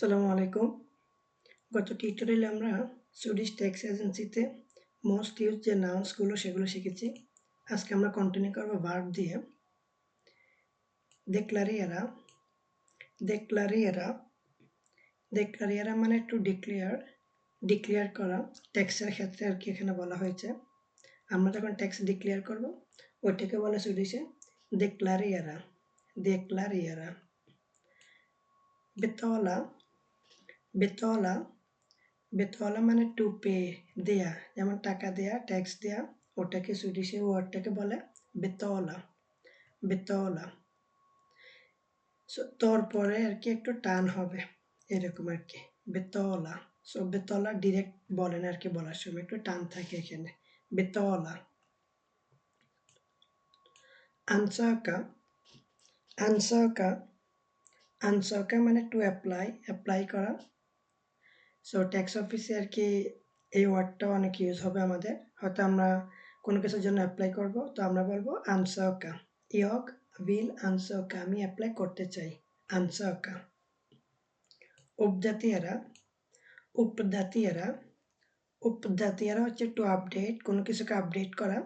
আসসালামু আলাইকুম। গত টিউটোরিয়ালে আমরা সুইডিশ ট্যাক্স এজেন্সিতে মোস্ট ইউজ যে নাউন্সগুলো সেগুলো শিখেছি। আজকে আমরা কন্টিনিউ করব ভার্ব দিয়ে। দেখলারিয়ারা দেখলারিয়ারা দেখলারিয়ারা মানে টু ডিক্লেয়ার ডিক্লেয়ার করা ট্যাক্সের ক্ষেত্রে আর কি এখানে বলা হয়েছে। আমরা যখন ট্যাক্স ডিক্লেয়ার করব, ওইটাকে বলে সুইডিশে দেখলারিয়ারা দেখলারিয়ারা বেতলা বেতলা বেতলা মানে টু পে দেয়া, যেমন টাকা দেয়া ট্যাক্স দেয়া, ওটাকে সুইডিশে ওয়ার্ডটাকে বলে বেতলা বেতলা। সো পরে আর কি একটু টান হবে, এরকম আর কি, বেতলা। সো বেতলা ডিরেক্ট বলেন আর কি বলার সময়, একটু টান থাকে এখানে, বেতলা। আনসাকা আনসাকা আনসাকা মানে টু অ্যাপ্লাই অ্যাপ্লাই করা। সো ট্যাক্স অফিসে আর কি এই ওয়ার্ডটা অনেক ইউজ হবে আমাদের। হয়তো আমরা কোনো কিছুর জন্য অ্যাপ্লাই করব, তো আমরা বলব আনসাকা ইয়ক উইল আনসাকা আমি অ্যাপ্লাই করতে চাই। আনসাকা উপজাতীয়রা উপজাতীয়রা উপজাতীয়রা হচ্ছে টু আপডেট কোনো কিছুকে আপডেট করা।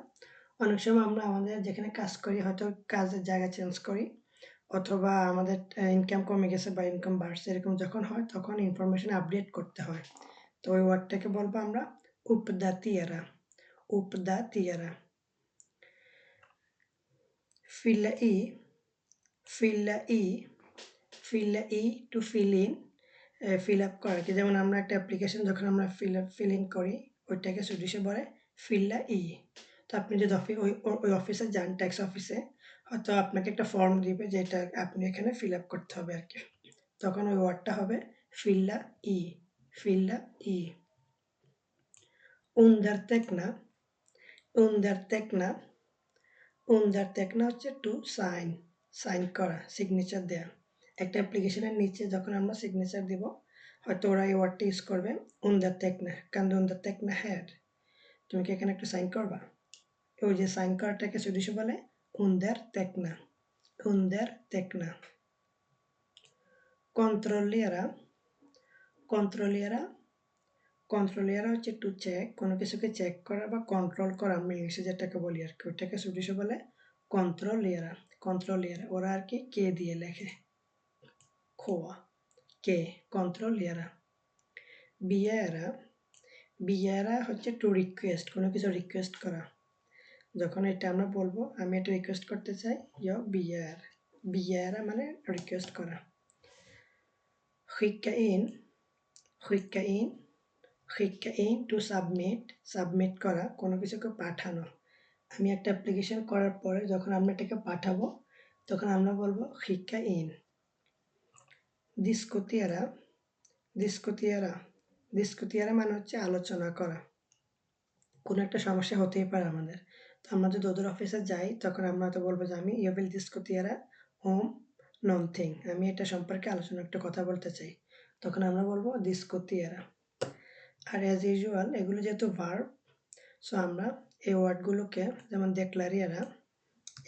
অনেক সময় আমরা আমাদের যেখানে কাজ করি, হয়তো কাজের জায়গা চেঞ্জ করি। অথবা আমাদের ইনকাম কমে গেছে বা ইনকাম বাড়ছে, এরকম যখন হয় তখন ইনফরমেশন আপডেট করতে হয়। তো ওই ওয়ার্ডটাকে বলব আমরা উপদাতিয়ারা উপদাতিয়ারা ফিল্লা ই ফিল্লা ই ফিল্লা ই to fill in fill up করা। কি যেমন আমরা একটা অ্যাপ্লিকেশন যখন আমরা ফিল আপ ফিল ইন করি, ওইটাকে সুডিশে বলে ফিল্লা ই তো আপনি যদি অফিস ওই ওই অফিসে যান ট্যাক্স অফিসে হয়তো আপনাকে একটা ফর্ম দিবে যেটা আপনি এখানে ফিল আপ করতে হবে আর কি। তখন ওই ওয়ার্ডটা হবে ফিল্লা ই ফিল্লা ই underteckna underteckna underteckna হচ্ছে টু সাইন সাইন করা সিগনেচার দেয়া। একটা অ্যাপ্লিকেশনের নিচে যখন আমরা সিগনেচার দিব, হয়তো ওরা এই ওয়ার্ডটা ইউজ করবে underteckna kan du underteckna här তুমি কি এখানে একটু সাইন করবা? ওই যে সাইন করাটাকে সুইডিশে বলে underteckna underteckna kontrollera kontrollera কন্ট্রোলিয়ার হচ্ছে টু চেক কোনো কিছুকে চেক করা বা কন্ট্রোল করা আমরা ইংলিশে যেটাকে বলি আর কি, ওটাকে সুইডিশে বলে কন্ট্রোলিয়ারা কন্ট্রোলিয়ারা ওরা আর কি কে দিয়ে লেখে? খোয়া। কে? কন্ট্রোলিয়ারা বিয়ারা বিয়ারা হচ্ছে টু রিকোয়েস্ট কোনো কিছু রিকোয়েস্ট করা। যখন এটা আমরা বলব, আমি এটা রিকোয়েস্ট করতে চাই ইয় বিয়ার বিয়ারা মানে রিকোয়েস্ট করা। skicka ইন skicka ইন skicka ইন টু সাবমিট সাবমিট করা, কোনো কিছুকে পাঠানো। আমি একটা অ্যাপ্লিকেশন করার পরে যখন আমরা এটাকে পাঠাবো, তখন আমরা বলব শিক্ষা ইন দিস্কতিয়ারা দিস্কতিয়ারা দিস্কতিয়ারা মানে হচ্ছে আলোচনা করা। কোনো একটা সমস্যা হতেই পারে আমাদের। তো আমরা যদি ওদের অফিসে যাই, তখন আমরা তো বলব যে আমি ইয়েবিল দিস্কতিয়ারা হোম ননথিং আমি এটা সম্পর্কে আলোচনা, একটা কথা বলতে চাই। তখন আমরা বলব দিস্কতিয়ারা আর অ্যাজ ইউজুয়াল এগুলো যেহেতু ভার্ব সো আমরা এই ওয়ার্ডগুলোকে যেমন দেখলারিয়ারা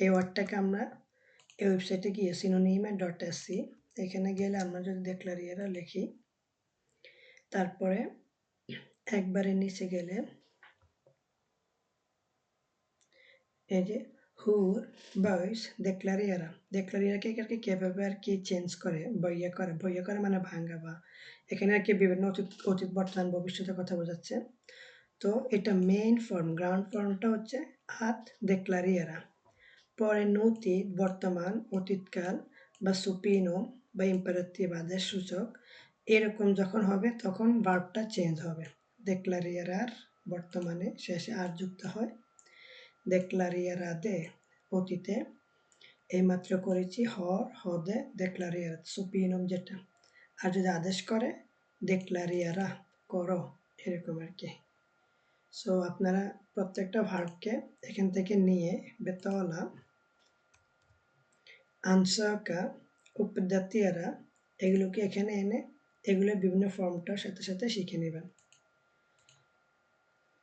এই ওয়ার্ডটাকে আমরা এই ওয়েবসাইটে গিয়ে সিনোনিমে ডট এসসি এখানে গেলে আমরা যদি দেখলারিয়ারা লিখি, তারপরে একবারে নিচে গেলে এই যে হুর বয়স দেখলারিয়ারা দেখলারিয়াকে আর কি কীভাবে আর কি চেঞ্জ করে? বইয়া করে। বইয়া করে মানে ভাঙ্গা বা। এখানে আর কি বিভিন্ন অতীত অতীত, বর্তমান, ভবিষ্যতের কথা বোঝাচ্ছে। তো এটা মেইন ফর্ম গ্রাউন্ড ফর্মটা হচ্ছে আত দেখলারিয়ারা পরে নতি, বর্তমান, অতীতকাল বা সুপিনো বা ইম্পারেটিভ আদেশ সূচক। এরকম যখন হবে তখন বার্বটা চেঞ্জ হবে। দেখলারিয়ারার বর্তমানে শেষে আর যুক্ত হয় দে অতীতে এইমাত্র করেছি হর হদে দেখলারিয়ারা সুপিনম যেটা আর যদি আদেশ করে দেখলারিয়ারা করো এরকম আর কি সো আপনারা প্রত্যেকটা ভার্বকে এখান থেকে নিয়ে বেতলা আনসাকা উপজাতিয়ারা এগুলোকে এখানে এনে এগুলো বিভিন্ন ফর্মটার সাথে সাথে শিখে নেবেন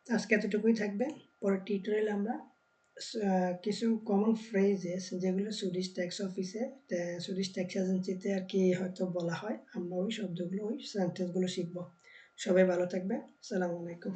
আজকে এতটুকুই থাকবে পরের টিউটোরিয়াল আমরা কিছু কমন ফ্রেজেস যেগুলো সুইডিশ ট্যাক্স অফিসে সুইডিশ ট্যাক্স এজেন্সিতে আর কি হয়তো বলা হয়। আমরা ওই শব্দগুলো, ওই সেন্টেন্সগুলো। শিখব। সবাই ভালো থাকবেন। সালামু আলাইকুম।